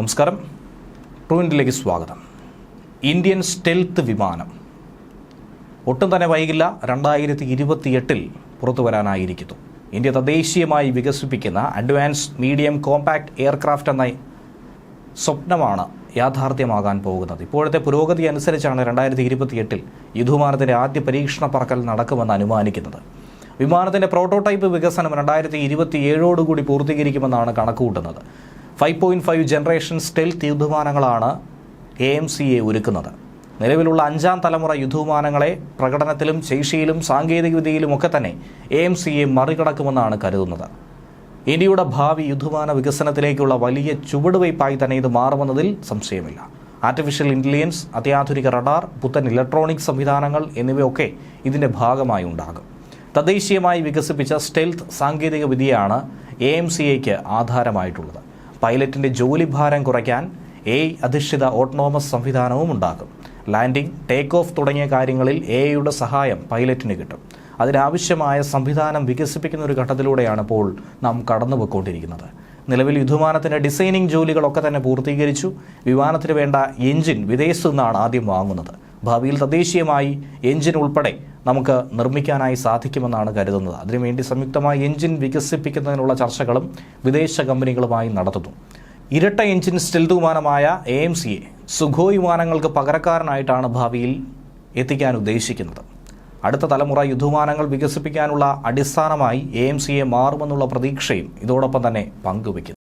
നമസ്കാരം. ട്രൂവിന്റിലേക്ക് സ്വാഗതം. Indian stealth വിമാനം ഒട്ടും തന്നെ വൈകില്ല. രണ്ടായിരത്തി ഇരുപത്തിയെട്ടിൽ പുറത്തു വരാനായിരിക്കുന്നു. ഇന്ത്യ തദ്ദേശീയമായി വികസിപ്പിക്കുന്ന അഡ്വാൻസ് മീഡിയം കോമ്പാക്ട് എയർക്രാഫ്റ്റ് എന്ന സ്വപ്നമാണ് യാഥാർത്ഥ്യമാകാൻ പോകുന്നത്. ഇപ്പോഴത്തെ പുരോഗതി അനുസരിച്ചാണ് രണ്ടായിരത്തി ഇരുപത്തിയെട്ടിൽ യുദ്ധവിമാനത്തിന്റെ ആദ്യ പരീക്ഷണ പറക്കൽ നടക്കുമെന്ന് അനുമാനിക്കുന്നത്. വിമാനത്തിന്റെ പ്രോട്ടോടൈപ്പ് വികസനം രണ്ടായിരത്തി ഇരുപത്തിയേഴോടുകൂടി പൂർത്തീകരിക്കുമെന്നാണ് കണക്കുകൂട്ടുന്നത്. Five point five generation stealth യുദ്ധവിമാനങ്ങളാണ് A M C A ഒരുക്കുന്നത്. നിലവിലുള്ള അഞ്ചാം തലമുറ യുദ്ധവിമാനങ്ങളെ പ്രകടനത്തിലും ശേഷിയിലും സാങ്കേതികവിദ്യയിലും ഒക്കെ തന്നെ എ എം സി എ മറികടക്കുമെന്നാണ് കരുതുന്നത്. ഇന്ത്യയുടെ ഭാവി യുദ്ധവിമാന വികസനത്തിലേക്കുള്ള വലിയ ചുവടുവയ്പായി തന്നെ ഇത് മാറുമെന്നതിൽ സംശയമില്ല. ആർട്ടിഫിഷ്യൽ ഇന്റലിജൻസ് അത്യാധുനിക റഡാർ പുത്തൻ ഇലക്ട്രോണിക് സംവിധാനങ്ങൾ എന്നിവയൊക്കെ ഇതിന്റെ ഭാഗമായി ഉണ്ടാകും. തദ്ദേശീയമായി വികസിപ്പിച്ച സ്റ്റെൽത്ത് സാങ്കേതികവിദ്യയാണ് എ എം സി എക്ക് ആധാരമായിട്ടുള്ളത്. പൈലറ്റിന്റെ ജോലിഭാരം കുറയ്ക്കാൻ എ അധിഷ്ഠിത ഓട്ടോണോമസ് സംവിധാനവും ഉണ്ടാക്കും. ലാൻഡിംഗ് ടേക്ക് ഓഫ് തുടങ്ങിയ കാര്യങ്ങളിൽ എ ഐയുടെ സഹായം പൈലറ്റിന് കിട്ടും. അതിനാവശ്യമായ സംവിധാനം വികസിപ്പിക്കുന്ന ഒരു ഘട്ടത്തിലൂടെയാണ് ഇപ്പോൾ നാം കടന്നുപോയിക്കൊണ്ടിരിക്കുന്നത്. നിലവിൽ യുദ്ധവിമാനത്തിന്റെ ഡിസൈനിങ് ജോലികളൊക്കെ തന്നെ പൂർത്തീകരിച്ചു. വിമാനത്തിന് വേണ്ട എഞ്ചിൻ വിദേശത്തു നിന്നാണ് ആദ്യം വാങ്ങുന്നത്. ഭാവിയിൽ തദ്ദേശീയമായി എഞ്ചിൻ ഉൾപ്പെടെ നമുക്ക് നിർമ്മിക്കാനായി സാധിക്കുമെന്നാണ് കരുതുന്നത്. അതിനുവേണ്ടി സംയുക്തമായി എഞ്ചിൻ വികസിപ്പിക്കുന്നതിനുള്ള ചർച്ചകളും വിദേശ കമ്പനികളുമായി നടത്തുന്നു. ഇരട്ട എഞ്ചിൻ സ്റ്റെൽത്ത് വിമാനമായ എ എം സി എ വിമാനങ്ങൾക്ക് പകരക്കാരനായിട്ടാണ് ഭാവിയിൽ എത്തിക്കാൻ ഉദ്ദേശിക്കുന്നത്. അടുത്ത തലമുറ യുദ്ധവിമാനങ്ങൾ വികസിപ്പിക്കാനുള്ള അടിസ്ഥാനമായി എ എം സി എ മാറുമെന്നുള്ള പ്രതീക്ഷയും ഇതോടൊപ്പം തന്നെ പങ്കുവയ്ക്കുന്നു.